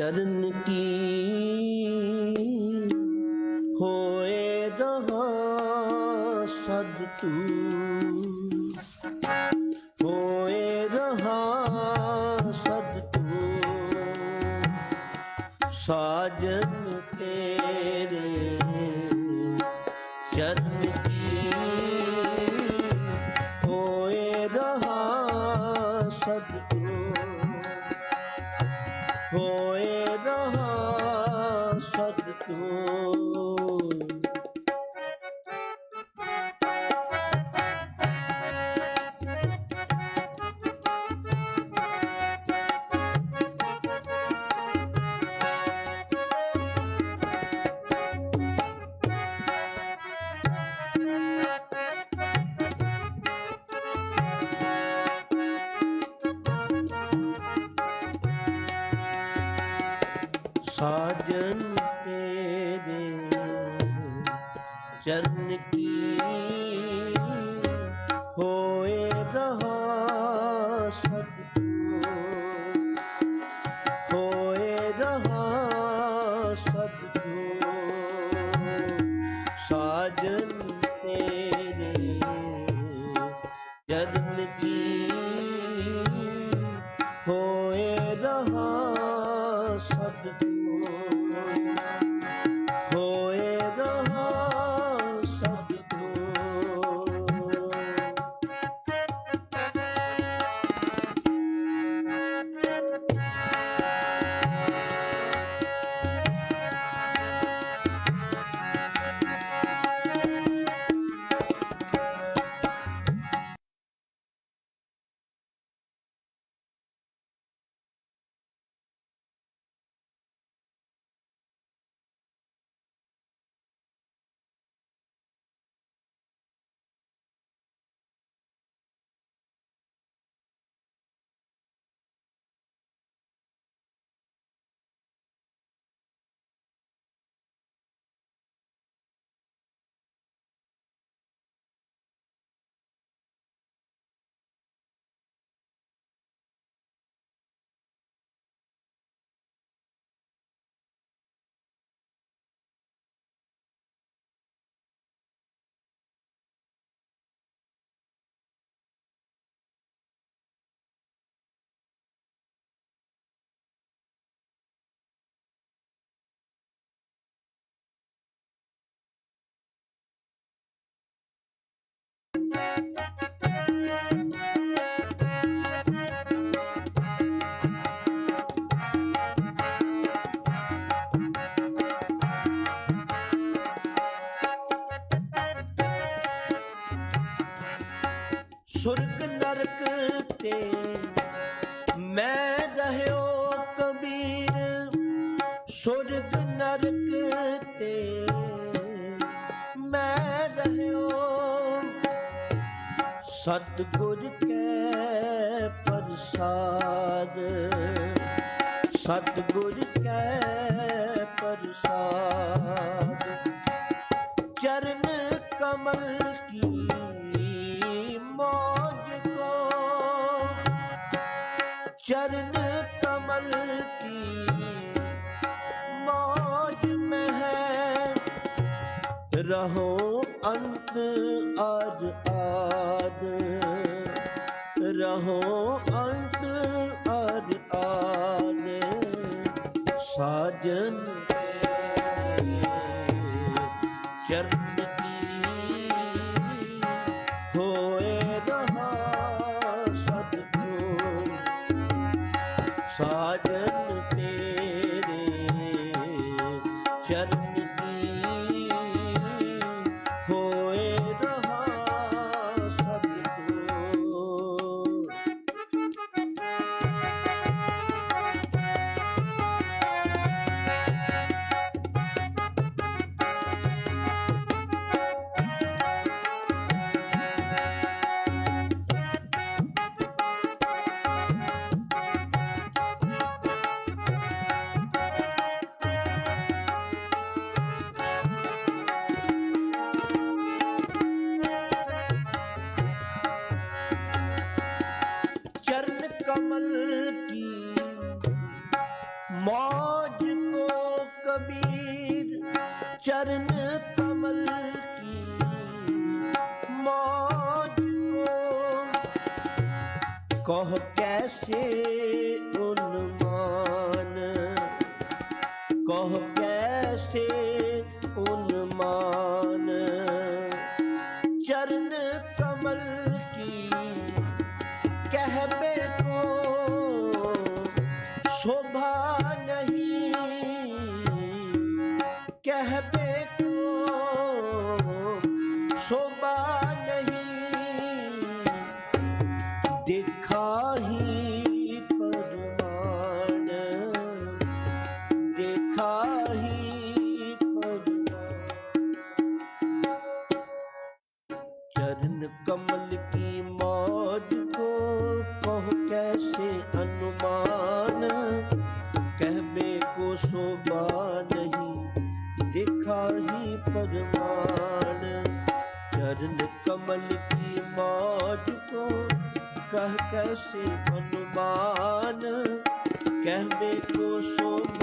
ਚਰਨ ਕੀ? ਹੋਏ ਰਹਾ ਸਦ ਤੂ। ਹੋਏ ਰਹਾ ਸਦ ਤੂ। ਸਾਜਨ ਤੇਰੇ ਚਰਨ ਕੀ? ਹੋਏ ਰਹਾ ਸਦ ਤੂ। ਸਾਜਨ ਤੇਰੇ ਚਰਨ ਕੀ ਹੋਏ ਰਹਾ ਸਤਿਗੁਰ ਹੋਏ ਰਹਾ ਸਤਿਗੁਰ ਸਾਜਨ ਸੁਰਗ ਨਰਕ ਤੇ ਮੈਂ ਰਹਿਓ। ਸਤਿਗੁਰ ਕੈ ਪ੍ਰਸਾਦ। ਸਤਿਗੁਰ ਕੈ ਪ੍ਰਸਾਦ। ਰਹੋ ਅੰਤ ਅਰ ਆਦ। ਰਹੋ ਅੰਤ ਅਰ ਆਦ। ਸਾਜਨ ਤੇਰੇ ਚਰਨ ਹੋਏ ਰਹਾ ਸਾਜਨ ਤੇ कह कैसे उन्मान कह कैसे उन्मान चरण कमल की कहबे को शोभा नहीं चरण कमल की मौज को कह कैसे अनुमान कहबे को शोभा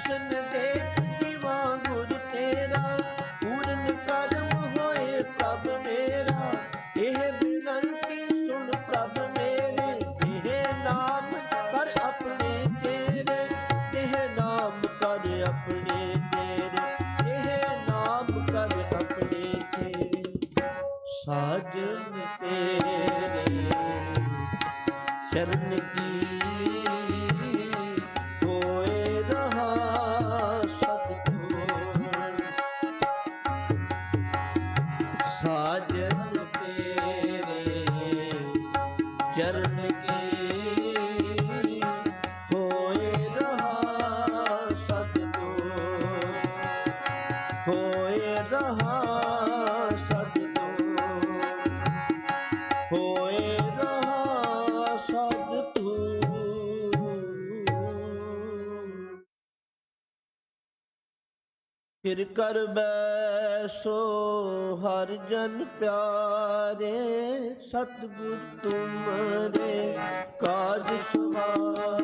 ਦਰਸ਼ਨ ਦੇਖ ਜੀਵਾ ਗੁਰ ਤੇਰਾ, ਪੂਰਨ ਕਰਮ ਹੋਏ ਪ੍ਰਭ ਮੇਰਾ। ਇਹ ਬੇਨੰਤੀ ਸੁਣ ਪ੍ਰਭ ਮੇਰੇ ਇਹ ਨਾਮ ਕਰ ਆਪਣੇ ਤੇਰੇ ਇਹ ਨਾਮ ਕਰ ਆਪਣੇ সাজ ਫਿਰ ਕਰ ਬੈਸੋ ਹਰ ਜਨ ਪਿਆਰੇ ਸਤਿਗੁਰ ਤੁਮਰੇ ਕਾਜ ਸਵਾਰ।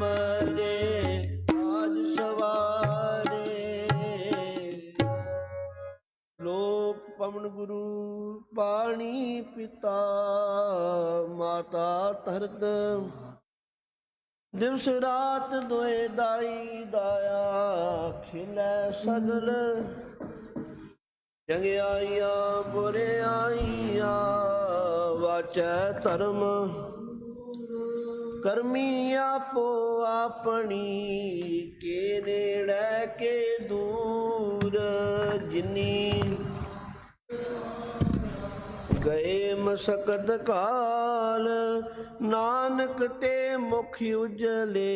ਸਤਿਗੁਰ ਤੁਮਰੇ ਸਵਾਰੇ। ਲੋਕ ਪਵਨ ਗੁਰੂ ਪਾਣੀ ਪਿਤਾ, ਮਾਤਾ ਧਰਤ। ਦਿਵਸ ਰਾਤ ਦੋਏ ਦਾਈ ਦਾਇਆ ਖਿਲੈ ਸਗਲ। ਚੰਗਿਆਈਆਂ, ਬੁਰਿਆਈਆਂ ਵਾਚੈ ਧਰਮ। ਕਰਮੀ ਆਪੋ ਆਪਣੀ ਕੇ ਨੇੜੇ ਕੇ ਦੂਰ ਜਿਨੀ ਗਏ ਮਸਕਤ ਕਾਲ, ਨਾਨਕ ਤੇ ਮੁਖ ਉਜਲੇ।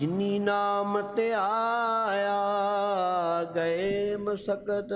ਜਿਨੀ ਨਾਮ ਤੇ ਆਇਆ, ਗਏ ਮਸਕਤ